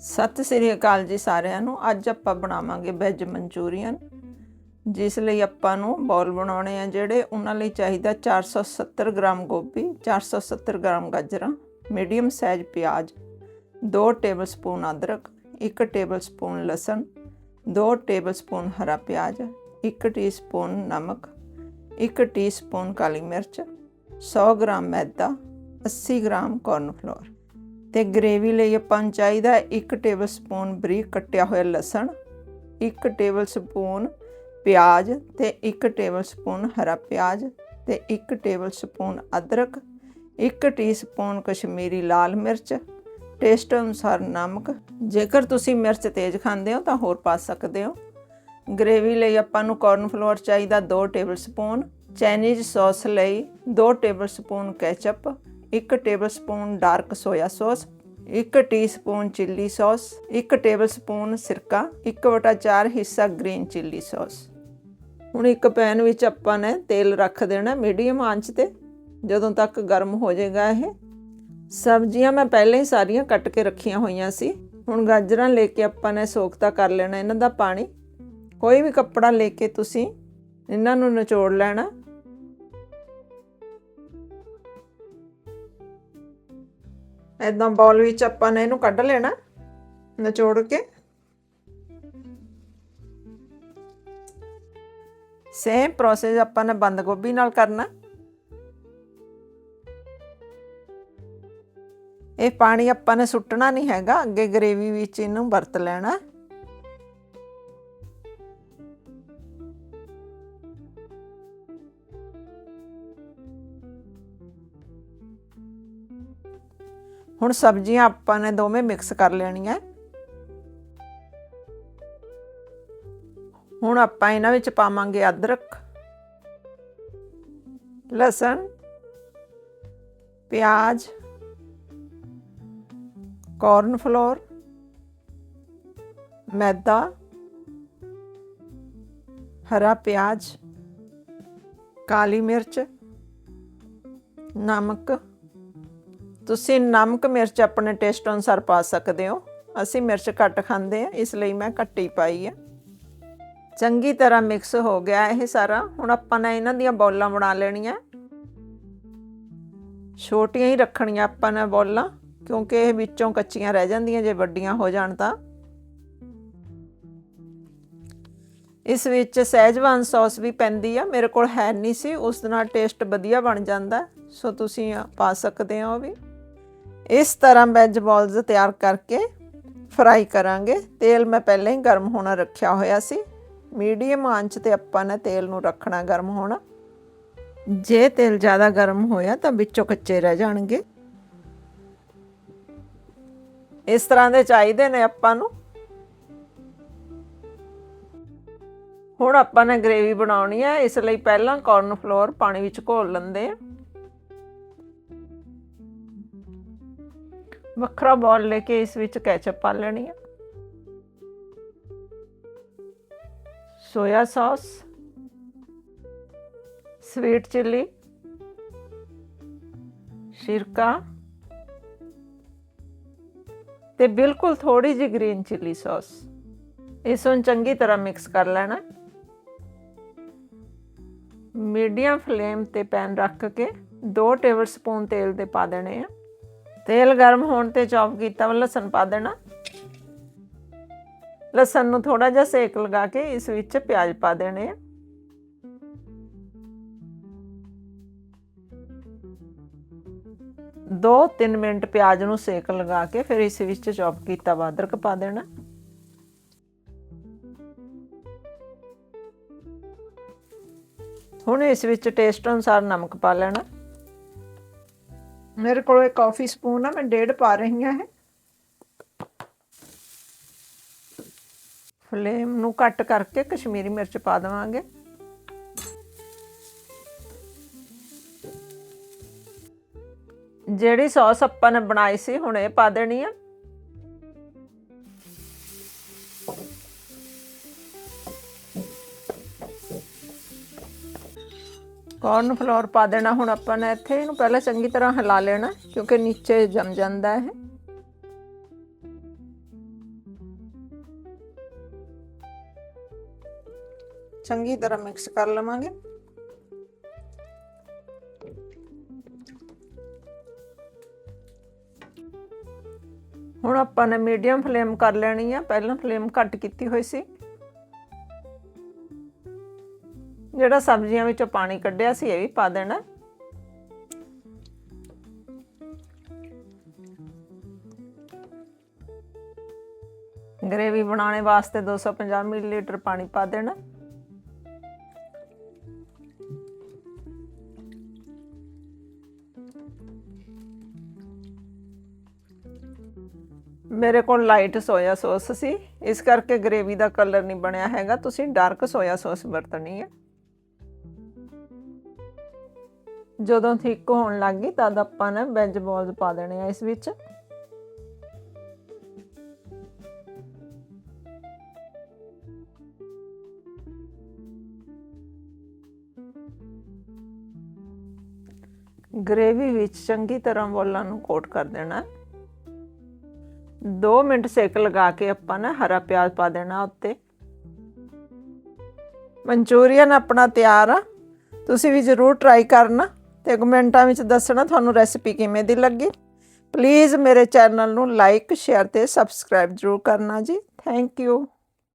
ਸਤਿ ਸ੍ਰੀ ਅਕਾਲ ਜੀ ਸਾਰਿਆਂ ਨੂੰ। ਅੱਜ ਆਪਾਂ ਬਣਾਵਾਂਗੇ ਵੈਜ ਮਨਚੂਰੀਅਨ, ਜਿਸ ਲਈ ਆਪਾਂ ਨੂੰ ਬੌਲ ਬਣਾਉਣੇ ਆ ਜਿਹੜੇ ਉਹਨਾਂ ਲਈ ਚਾਹੀਦਾ 470 ਗ੍ਰਾਮ ਗੋਭੀ 470 ਗ੍ਰਾਮ ਗਾਜਰਾਂ ਮੀਡੀਅਮ ਸਾਈਜ਼ ਪਿਆਜ਼ 2 ਟੇਬਲਸਪੂਨ ਅਦਰਕ 1 ਟੇਬਲਸਪੂਨ ਲਸਣ 2 ਟੇਬਲਸਪੂਨ ਹਰਾ ਪਿਆਜ਼ 1 ਟੀਸਪੂਨ ਨਮਕ 1 ਟੀਸਪੂਨ ਕਾਲੀ ਮਿਰਚ 100 ਗ੍ਰਾਮ ਮੈਦਾ 80 ਗ੍ਰਾਮ ਕਾਰਨਫਲੋਰ ਤੇ ਗ੍ਰੇਵੀ ਲਈ ਆਪਾਂ ਨੂੰ ਚਾਹੀਦਾ 1 ਟੇਬਲਸਪੂਨ ਬਰੀਕ ਕੱਟਿਆ ਹੋਇਆ ਲਸਣ 1 ਟੇਬਲਸਪੂਨ ਪਿਆਜ਼ ਤੇ 1 ਟੇਬਲਸਪੂਨ ਹਰਾ ਪਿਆਜ਼ ਤੇ 1 ਟੇਬਲਸਪੂਨ ਅਦਰਕ 1 ਟੀਸਪੂਨ ਕਸ਼ਮੀਰੀ ਲਾਲ ਮਿਰਚ। ਟੇਸਟ ਅਨੁਸਾਰ ਨਮਕ। ਜੇਕਰ ਤੁਸੀਂ ਮਿਰਚ ਤੇਜ਼ ਖਾਂਦੇ ਹੋ ਤਾਂ ਹੋਰ ਪਾ ਸਕਦੇ ਹੋ। ਗ੍ਰੇਵੀ ਲਈ ਆਪਾਂ ਨੂੰ ਕਾਰਨਫਲੋਰ ਚਾਹੀਦਾ 2 ਟੇਬਲਸਪੂਨ। ਚਾਈਨੀਜ਼ ਸੌਸ ਲਈ 2 tablespoon ketchup 1 tablespoon dark soya sauce 1 teaspoon chilli sauce 1 tablespoon ਸਿਰਕਾ 1/4 ਹਿੱਸਾ ਗ੍ਰੀਨ ਚਿੱਲੀ ਸੌਸ। ਹੁਣ ਇੱਕ ਪੈਨ ਵਿੱਚ ਆਪਾਂ ਨੇ ਤੇਲ ਰੱਖ ਦੇਣਾ ਮੀਡੀਅਮ ਆਂਚ ਤੇ, ਜਦੋਂ ਤੱਕ ਗਰਮ ਹੋ ਜਾਏਗਾ ਇਹ। ਸਬਜ਼ੀਆਂ ਮੈਂ ਪਹਿਲਾਂ ਹੀ ਸਾਰੀਆਂ ਕੱਟ ਕੇ ਰੱਖੀਆਂ ਹੋਈਆਂ ਸੀ। ਹੁਣ ਗਾਜਰਾਂ ਲੈ ਕੇ ਆਪਾਂ ਨੇ ਸੋਖਤਾ ਕਰ ਲੈਣਾ ਇਹਨਾਂ ਦਾ ਪਾਣੀ। ਕੋਈ ਵੀ ਕੱਪੜਾ ਲੈ ਕੇ ਤੁਸੀਂ ਇਹਨਾਂ ਨੂੰ ਨਿਚੋੜ ਲੈਣਾ। ਇਦਾਂ ਬਾਉਲ ਵਿੱਚ ਆਪਾਂ ਨੇ ਇਹਨੂੰ ਕੱਢ ਲੈਣਾ, ਨਿਚੋੜ ਕੇ। ਸੇਮ ਪ੍ਰੋਸੈਸ ਆਪਾਂ ਨੇ ਬੰਦ ਗੋਭੀ ਨਾਲ ਕਰਨਾ। ਇਹ ਪਾਣੀ ਆਪਾਂ ਨੇ ਸੁੱਟਣਾ ਨਹੀਂ ਹੈਗਾ, ਅੱਗੇ ਗ੍ਰੇਵੀ ਵਿੱਚ ਇਹਨੂੰ ਵਰਤ ਲੈਣਾ। ਹੁਣ ਸਬਜ਼ੀਆਂ ਆਪਾਂ ਨੇ ਦੋਵੇਂ ਮਿਕਸ ਕਰ ਲੈਣੀਆਂ। ਹੁਣ ਆਪਾਂ ਇਹਨਾਂ ਵਿੱਚ ਪਾਵਾਂਗੇ ਅਦਰਕ, ਲਸਣ, ਪਿਆਜ਼ ਕਾਰਨ ਫਲੋਰ ਮੈਦਾ, ਹਰਾ ਪਿਆਜ਼, ਕਾਲੀ ਮਿਰਚ, ਨਮਕ। ਤੁਸੀਂ ਨਮਕ ਮਿਰਚ ਆਪਣੇ ਟੇਸਟ ਅਨੁਸਾਰ ਪਾ ਸਕਦੇ ਹੋ। ਅਸੀਂ ਮਿਰਚ ਘੱਟ ਖਾਂਦੇ ਆ ਇਸ ਲਈ ਮੈਂ ਘੱਟ ਹੀ ਪਾਈ ਆ ਚੰਗੀ ਤਰ੍ਹਾਂ ਮਿਕਸ ਹੋ ਗਿਆ ਇਹ ਸਾਰਾ। ਹੁਣ ਆਪਾਂ ਨੇ ਇਹਨਾਂ ਦੀਆਂ ਬੋਲਾਂ ਬਣਾ ਲੈਣੀਆਂ। ਛੋਟੀਆਂ ਹੀ ਰੱਖਣੀਆਂ ਆਪਾਂ ਨੇ ਬੋਲਾਂ, ਕਿਉਂਕਿ ਇਹ ਵਿੱਚੋਂ ਕੱਚੀਆਂ ਰਹਿ ਜਾਂਦੀਆਂ ਜੇ ਵੱਡੀਆਂ ਹੋ ਜਾਣ ਤਾਂ। ਇਸ ਵਿੱਚ ਸਹਿਜਵਾਨ ਸੌਸ ਵੀ ਪੈਂਦੀ ਆ, ਮੇਰੇ ਕੋਲ ਹੈ ਨਹੀਂ ਸੀ, ਉਸ ਨਾਲ ਟੇਸਟ ਵਧੀਆ ਬਣ ਜਾਂਦਾ। ਸੋ ਤੁਸੀਂ ਪਾ ਸਕਦੇ ਹੋ ਵੀ। ਇਸ ਤਰ੍ਹਾਂ ਵੈਜ ਬਾਲਸ ਤਿਆਰ ਕਰਕੇ ਫਰਾਈ ਕਰਾਂਗੇ। ਤੇਲ ਮੈਂ ਪਹਿਲਾਂ ਹੀ ਗਰਮ ਹੋਣਾ ਰੱਖਿਆ ਹੋਇਆ ਸੀ। ਮੀਡੀਅਮ ਆਂਚ ਤੇ ਆਪਾਂ ਨੇ ਤੇਲ ਨੂੰ ਰੱਖਣਾ ਗਰਮ ਹੋਣਾ। ਜੇ ਤੇਲ ਜ਼ਿਆਦਾ ਗਰਮ ਹੋਇਆ ਤਾਂ ਵਿੱਚੋਂ ਕੱਚੇ ਰਹਿ ਜਾਣਗੇ। ਇਸ ਤਰ੍ਹਾਂ ਦੇ ਚਾਹੀਦੇ ਨੇ ਆਪਾਂ ਨੂੰ। ਹੁਣ ਆਪਾਂ ਨੇ ਗ੍ਰੇਵੀ ਬਣਾਉਣੀ ਹੈ। ਇਸ ਲਈ ਪਹਿਲਾਂ ਕਾਰਨ ਫਲੋਰ ਪਾਣੀ ਵਿੱਚ ਘੋਲ ਲੈਂਦੇ ਆ ਵੱਖਰਾ ਬੌਲ ਲੈ ਕੇ ਇਸ ਵਿੱਚ ਕੈਚਅਪ ਪਾ ਲੈਣੀ ਆ। ਸੋਇਆ ਸੌਸ, ਸਵੀਟ ਚਿੱਲੀ, ਸਿਰਕਾ ਤੇ ਬਿਲਕੁਲ ਥੋੜੀ ਜਿਹੀ ਗ੍ਰੀਨ ਚਿੱਲੀ ਸੌਸ। ਇਸ ਨੂੰ ਚੰਗੀ ਤਰ੍ਹਾਂ ਮਿਕਸ ਕਰ ਲੈਣਾ। ਮੀਡੀਅਮ ਫਲੇਮ ਤੇ ਪੈਨ ਰੱਖ ਕੇ 2 ਟੇਬਲਸਪੂਨ ਤੇਲ ਦੇ ਪਾ ਦੇਣੇ ਆ। ਤੇਲ ਗਰਮ ਹੋਣ ਤੇ ਚੌਪ ਕੀਤਾ ਵਾ, ਲਸਣ ਪਾ ਦੇਣਾ। ਲਸਣ ਨੂੰ ਥੋੜਾ ਜਿਹਾ ਸੇਕ ਲਗਾ ਕੇ ਇਸ ਵਿੱਚ ਪਿਆਜ਼ ਪਾ ਦੇਣੇ ਆ। ਦੋ ਤਿੰਨ ਮਿੰਟ ਪਿਆਜ਼ ਨੂੰ ਸੇਕ ਲਗਾ ਕੇ ਫਿਰ ਇਸ ਵਿੱਚ ਚੌਪ ਕੀਤਾ ਵਾ, ਅਦਰਕ ਪਾ ਦੇਣਾ। ਹੁਣ ਇਸ ਵਿੱਚ ਟੇਸਟ ਅਨੁਸਾਰ ਨਮਕ ਪਾ ਲੈਣਾ। ਮੇਰੇ ਕੋਲ ਇੱਕ ਕਾਫੀ ਸਪੂਨ ਆ, ਮੈਂ ਡੇਢ ਪਾ ਰਹੀ ਹਾਂ ਇਹ। ਫਲੇਮ ਨੂੰ ਕੱਟ ਕਰਕੇ ਕਸ਼ਮੀਰੀ ਮਿਰਚ ਪਾ ਦੇਵਾਂਗੇ। ਜਿਹੜੀ ਸੌਸ ਆਪਾਂ ਨੇ ਬਣਾਈ ਸੀ, ਹੁਣ ਇਹ ਪਾ ਦੇਣੀ ਆ। ਕੌਰਨ ਫਲੋਰ ਪਾ ਦੇਣਾ ਹੁਣ ਆਪਾਂ ਨੇ ਇੱਥੇ। ਇਹਨੂੰ ਪਹਿਲਾਂ ਚੰਗੀ ਤਰ੍ਹਾਂ ਹਿਲਾ ਲੈਣਾ, ਕਿਉਂਕਿ ਨੀਚੇ ਜੰਮ ਜਾਂਦਾ ਹੈ ਚੰਗੀ ਤਰ੍ਹਾਂ ਮਿਕਸ ਕਰ ਲਵਾਂਗੇ। ਹੁਣ ਆਪਾਂ ਨੇ ਮੀਡੀਅਮ ਫਲੇਮ ਕਰ ਲੈਣੀ ਆ। ਪਹਿਲਾਂ ਫਲੇਮ ਘੱਟ ਕੀਤੀ ਹੋਈ ਸੀ। ਜਿਹੜਾ ਸਬਜ਼ੀਆਂ ਵਿੱਚੋਂ ਪਾਣੀ ਕੱਢਿਆ ਸੀ, ਇਹ ਵੀ ਪਾ ਦੇਣਾ। ਗ੍ਰੇਵੀ ਬਣਾਉਣੇ ਵਾਸਤੇ 250 ਮਿਲੀਲੀਟਰ ਪਾਣੀ ਪਾ ਦੇਣਾ। ਮੇਰੇ ਕੋਲ ਲਾਈਟ ਸੋਇਆ ਸੌਸ ਸੀ, ਇਸ ਕਰਕੇ ਗ੍ਰੇਵੀ ਦਾ ਕਲਰ ਨਹੀਂ ਬਣਿਆ ਹੈਗਾ। ਤੁਸੀਂ ਡਾਰਕ ਸੋਇਆ ਸੌਸ ਵਰਤਣੀ ਹੈ। ਜਦੋਂ ਥਿਕ ਹੋਣ ਲੱਗ ਗਈ, ਤਦ ਆਪਾਂ ਨੇ ਵੈਜ ਬਾਲਸ ਪਾ ਦੇਣੇ ਆ ਇਸ ਵਿੱਚ। ਗ੍ਰੇਵੀ ਵਿੱਚ ਚੰਗੀ ਤਰ੍ਹਾਂ ਬੋਲਾਂ ਨੂੰ ਕੋਟ ਕਰ ਦੇਣਾ। 2 ਮਿੰਟ ਸੇਕ ਲਗਾ ਕੇ ਆਪਾਂ ਨੇ ਹਰਾ ਪਿਆਜ਼ ਪਾ ਦੇਣਾ ਉੱਤੇ। ਮਨਚੂਰੀਅਨ ਆਪਣਾ ਤਿਆਰ ਆ। ਤੁਸੀਂ ਵੀ ਜ਼ਰੂਰ ਟਰਾਈ ਕਰਨਾ। ਤੇ ਕਮੈਂਟਾਂ ਵਿੱਚ ਦੱਸਣਾ ਤੁਹਾਨੂੰ ਰੈਸਿਪੀ ਕਿਵੇਂ ਦੀ ਲੱਗੀ। ਪਲੀਜ਼ ਮੇਰੇ ਚੈਨਲ ਨੂੰ ਲਾਈਕ ਸ਼ੇਅਰ ਤੇ ਸਬਸਕ੍ਰਾਈਬ ਜ਼ਰੂਰ ਕਰਨਾ ਜੀ। Thank you